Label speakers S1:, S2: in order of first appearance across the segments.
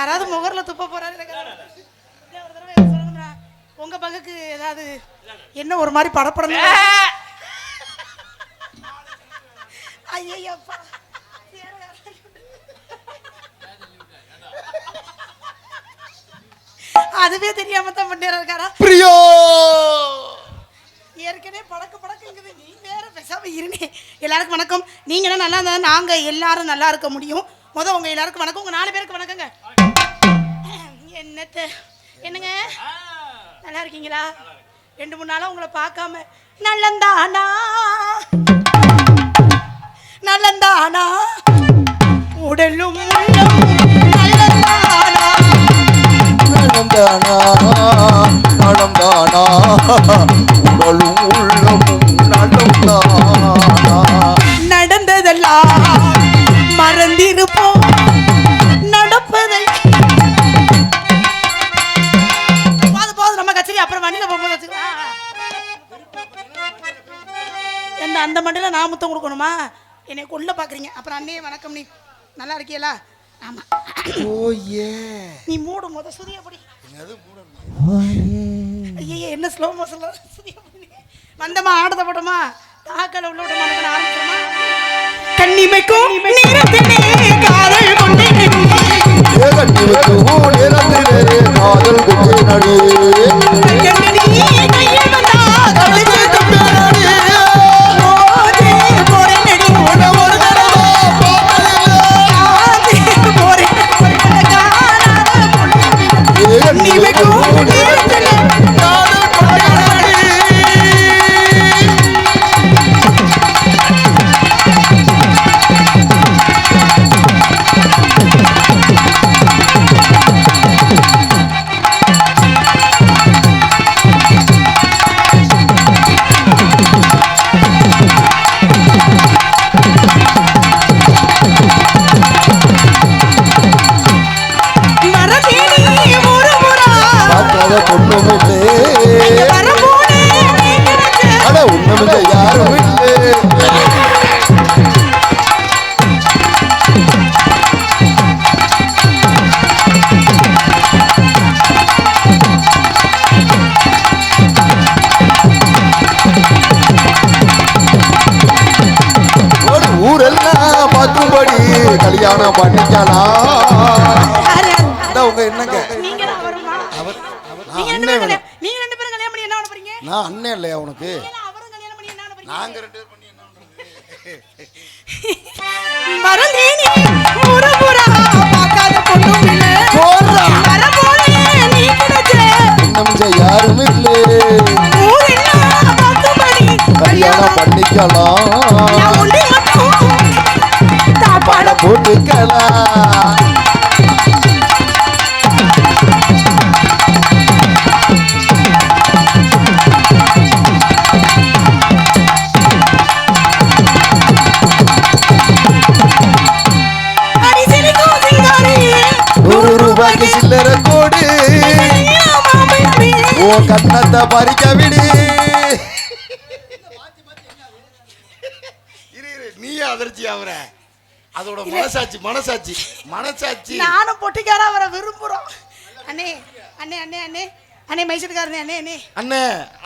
S1: யாராவது முகர்ல துப்ப போறாரு. உங்க பங்குக்கு ஏதாவது என்ன ஒரு மாதிரி படப்படணும் ஐயப்பா அதுவே தெரியாம தான் பண்ணிடுறாரு இருக்காரா?
S2: பிரியோ!
S1: ஏற்கனவே படக்கு படக்குங்குது. நீ வேற பேசாம இருங்க எல்லாருக்கும் வணக்கம். நீங்க நல்லா இருந்தா நாங்க எல்லாரும் நல்லா இருக்க முடியும். முத உங்க எல்லாருக்கும் வணக்கம். உங்க நாலு பேருக்கு வணக்கங்க. என்னத்த? என்னங்க? நல்லா இருக்கீங்களா? ரெண்டு மூணு நாளா உங்களை பார்க்காம. நல்லந்தானா? நல்லந்தானா? உடலும் நல்லந்தானா?
S2: நடந்தானா நடந்தானா உடலும் உள்ளமும் நடந்தானா
S1: மண்டியில் நான் முத்தம் கொடுக்கணுமா? என்னை கொல்ல பார்க்குறீங்க. அப்புறம் அண்ணியே வணக்கம் நீ. நல்லா இருக்கியலா? ஆமா.
S2: ஓ ஏ
S1: நீ மூடு முத சுதியப்படி ஐயே என்ன ஸ்லோ மோஷன்ல சுதியப்படி வந்தமா ஆடுத போட்டோமா தாக்கல உள்ள விட மாட்டேங்க ஆரம்பிச்சோமா கண்ணிமைக்கும் காதல் கொண்டே பண்ணி என்ன பண்ண போறீங்க?
S2: நான் அண்ணன் இல்லையா உனக்கு?
S1: கல்யாணம்
S2: நாங்க ரெண்டு பேரும் ஓ கண்ணத்தை பறிக்க விடு. இரு, இரு, நீயே அதிர்ச்சி ஆகுற அதோட மனசாட்சி மனசாட்சி மனசாட்சி.
S1: நானும் பொட்டிக்காரா அவரை விரும்புறோம். அண்ணே அண்ணே அண்ணே அண்ணே. அண்ணே மைசூர்காரனே அண்ணே அண்ணே.
S2: அண்ணே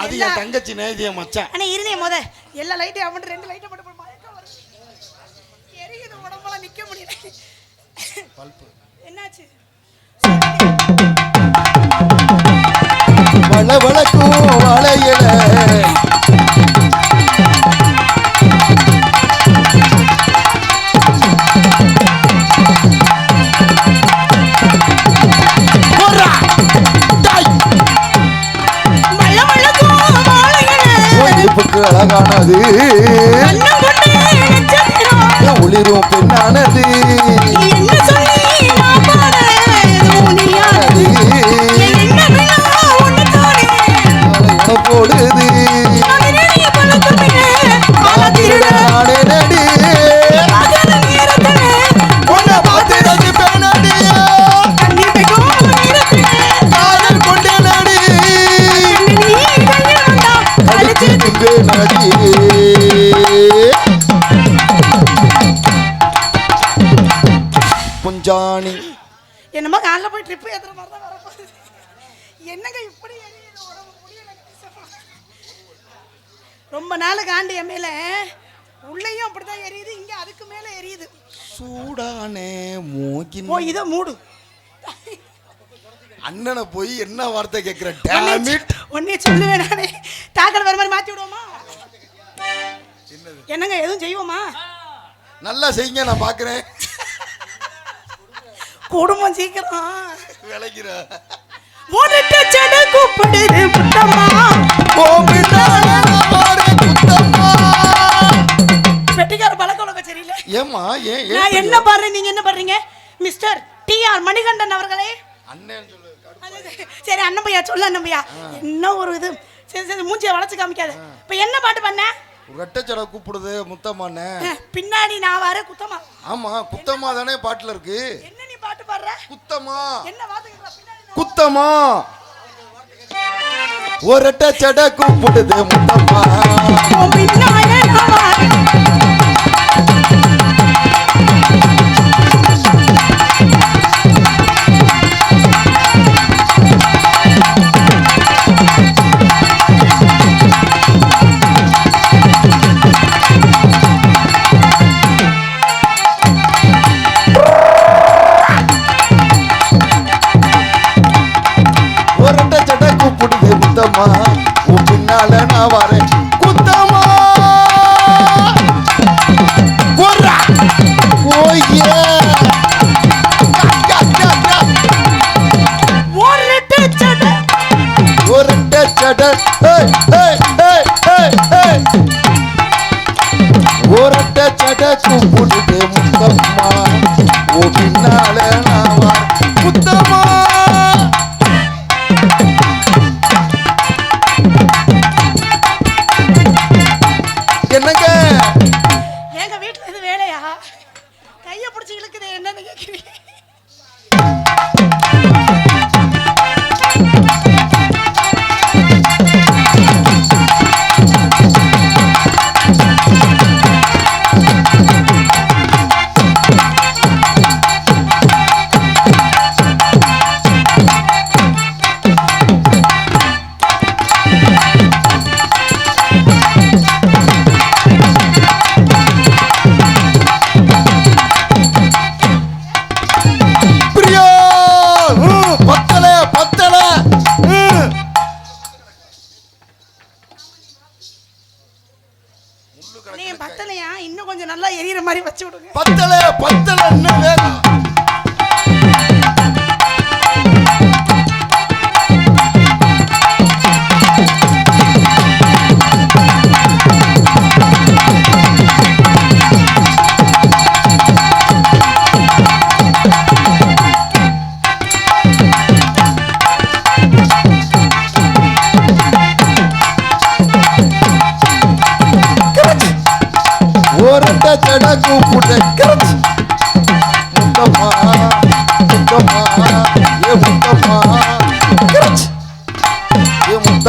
S2: அது என் தங்கச்சி நேதிய மச்சான்.
S1: அண்ணே இருந்தே முத. எல்லா லைட்டையும் அவன் ரெண்டு லைட்டை போட்டு எரியுது உடம்பெல்லாம் நிக்க முடியல. என்னாச்சு?
S2: இடுப்புக்கு அழகானது. ஒளிரும் பெண்ணானது.
S1: என்னமோ காலைல போய் ட்ரிப்பு ஏத்துற மாதிரி தான் வரப்போகுது என்னங்க இப்படி ரொம்ப நாள் காண்டு என் மேல உள்ளேயும் அப்படிதான் எரியுது இங்க அதுக்கு மேல எரியுது.
S2: சூடானே மூக்கின்
S1: ஓ இதை மூடு.
S2: அண்ணனை போய் என்ன வார்த்தை கேட்கிற டேமிட்
S1: ஒன்னே சொல்லுவேன் நானே. தாக்கல் வர மாதிரி மாத்தி விடுவோமா? என்னங்க எதுவும் செய்வோமா?
S2: நல்லா செய்யுங்க நான் பாக்குறேன்.
S1: குடும்பம் சீக்கிரம்.
S2: விளைக்கிற.
S1: மூடிட்ட செட கூப்பிடுது முத்தம்மா வெட்டிக்கார பழக்க உலக சரியில்லை.
S2: ஏமா ஏன்
S1: நான் என்ன பாடுறேன் நீங்க என்ன பண்றீங்க? மிஸ்டர் டி ஆர் மணிகண்டன் அவர்களே.
S2: அண்ணன் சொல்லு
S1: சரி அண்ணன் பையா சொல்லு அண்ணன் பையா என்ன ஒரு இது? சரி சரி மூஞ்சியை வளைச்சு காமிக்காத. இப்ப என்ன பாட்டு பண்ண?
S2: ரெட்டச்சடை கூப்பிடுது முத்தம்மாண்ணே
S1: அஹ், பின்னாடி நான் வர குத்தமா.
S2: ஆமா குத்தம்மா தானே பாட்டுல இருக்கு.
S1: நான்
S2: குத்தம்மா ஒரு சடை கூப்பிடுது முத்தம்மா.
S1: உன் பின்னால நான் வரேன்
S2: குத்தம்மா போடுறா. ஓ yeah. யா, யா, யா.
S1: ஒரு ரெட்டு சட்டை.
S2: ஒரு முத்தம்மா
S1: நீ பத்தலையா? இன்னும் கொஞ்சம் நல்லா எரியற மாதிரி வச்சு விடுங்க.
S2: பத்தல பத்தல இன்னும் வேணும்.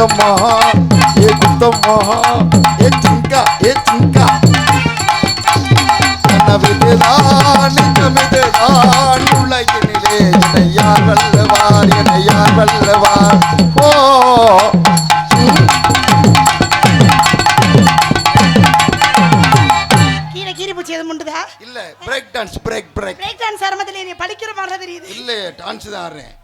S2: முத்தம்மா ஏ முத்தம்மா ஏ சிங்கா ஏ சிங்கா. கனவிதுதான் நிஜமிதுதான் உலகினிலே என்னை யார் வல்லவார் என்னை யார் வல்லவார் ஓ. இல்ல break dance break break
S1: break dance ஆரம்பத்துல நீ படிக்கிற மாதிரி தெரியுது.
S2: இல்ல டான்ஸ் தான் ஆடுறேன்.